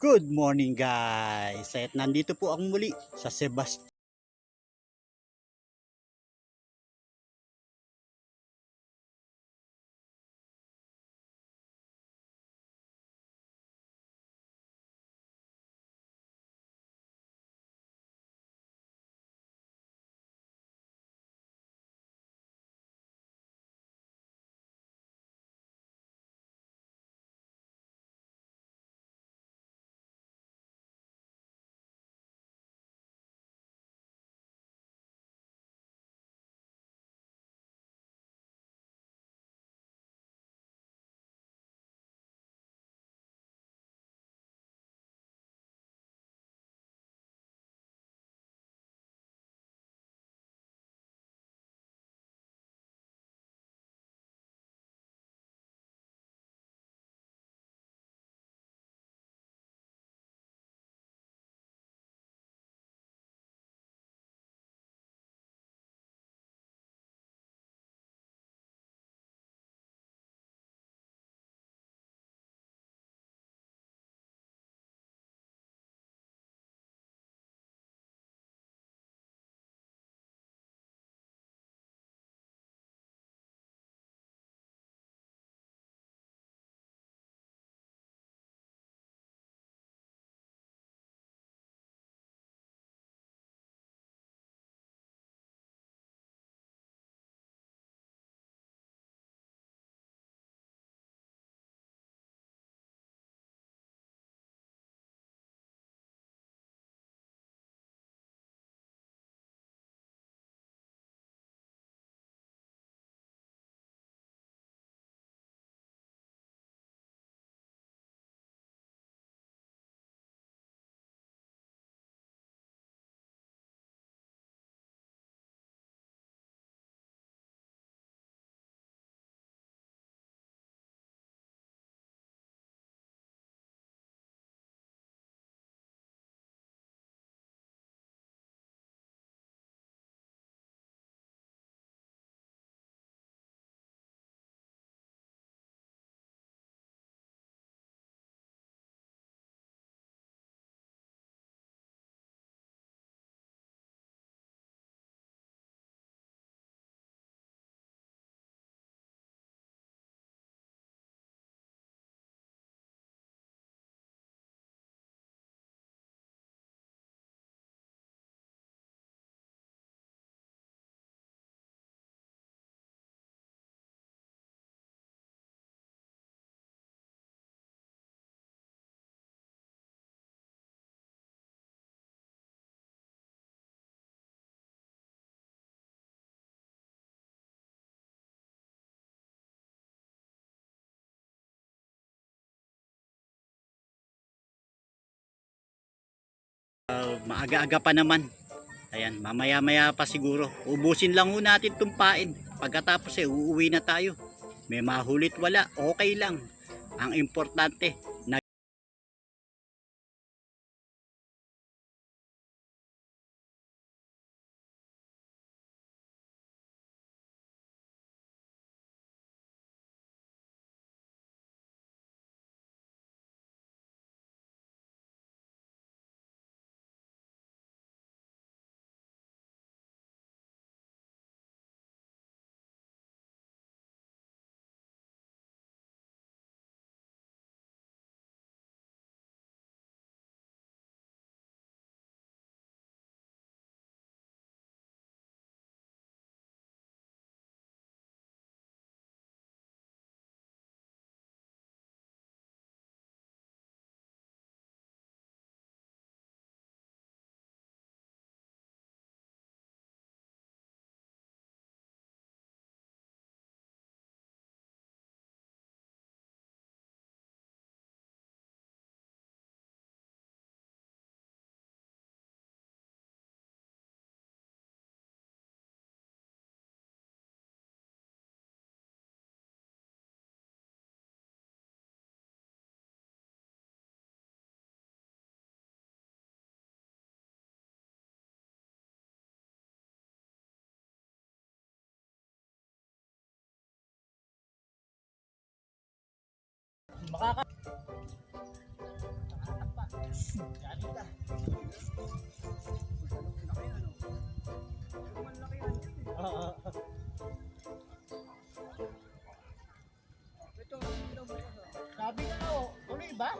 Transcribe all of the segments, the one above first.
Good morning guys! At nandito po ang muli sa Sebastian. Maaga-aga pa naman. Ayan, mamaya-maya pa siguro. Ubusin lang ho natin tumpain. Pagkatapos eh, uuwi na tayo. May mahulit wala, okay lang. Ang importante, na Makaka... Sabi na ako, tuloy ba?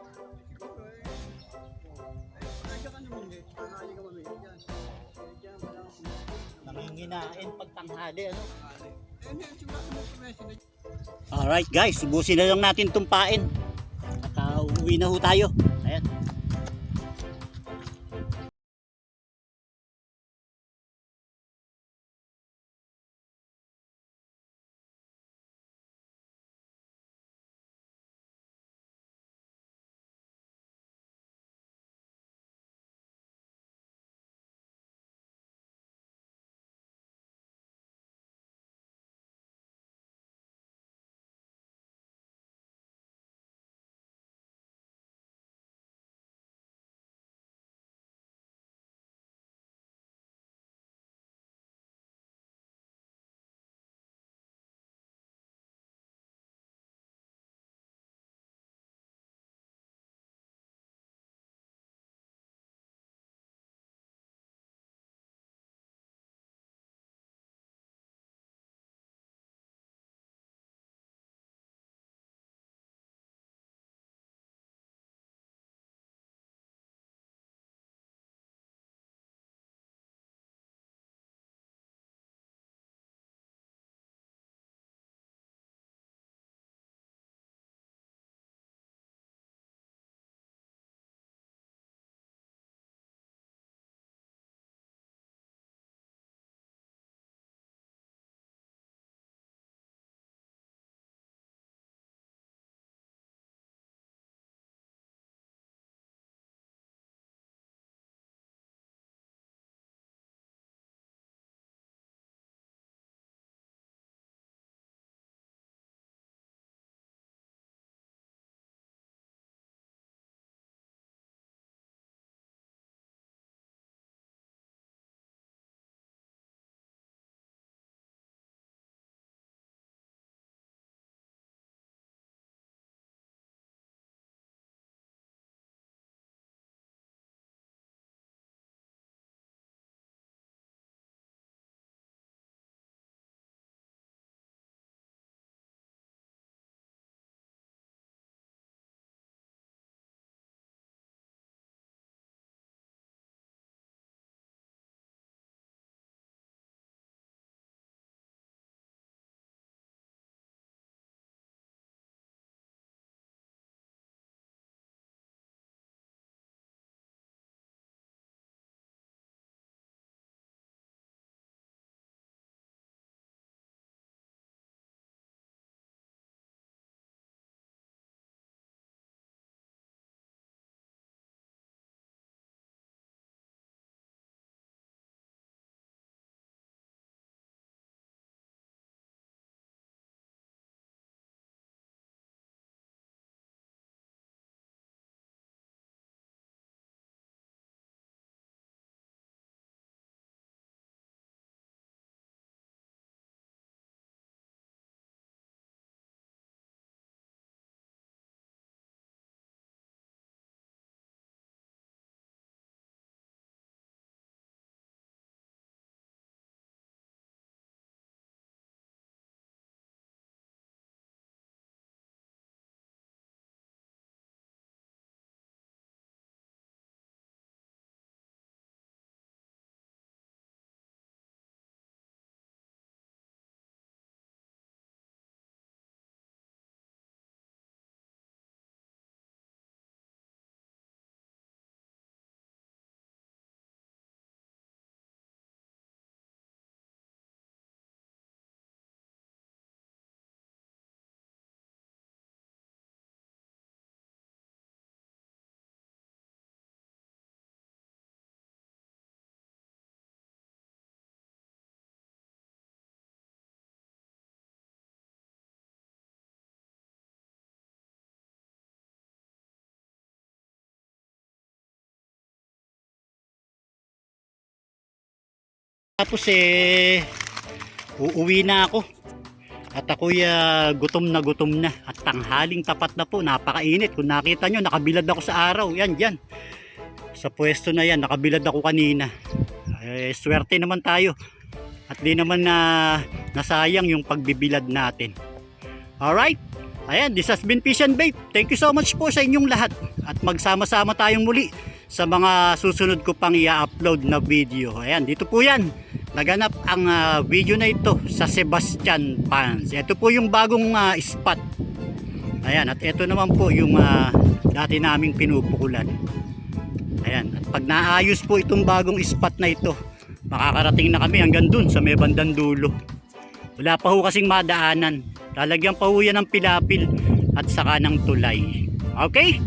Nanginginain pag tanghali, ano? Alright guys, ubusin na lang natin tumpain. Uh, uuwi na ho tayo. Tapos eh, uuwi na ako. At ako'y ah, gutom na gutom na. At tanghaling tapat na po, napakainit. Kung nakita nyo, nakabilad ako sa araw. Yan, yan. sa pwesto na yan, nakabilad ako kanina. Eh, swerte naman tayo. At di naman na nasayang yung pagbibilad natin. Alright? Ayan, this has been Fish and Babe. Thank you so much po sa inyong lahat. At magsama-sama tayong muli sa mga susunod ko pang i-upload na video. Ayan, dito po yan. Naganap ang ah, video na ito sa Sebastian Pans. Ito po yung bagong ah, spot. Ayan, at ito naman po yung ah, dati naming pinupukulan. Ayan, at pag naayos po itong bagong spot na ito, makakarating na kami hanggang dun sa may bandang dulo. Wala pa ho kasing madaanan. Lalagyan pa ho yan ng pilapil at saka ng tulay. Okay?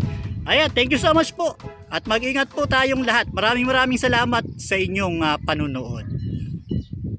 Ayan, thank you so much po. At mag-ingat po tayong lahat. Maraming maraming salamat sa inyong ah, panunood.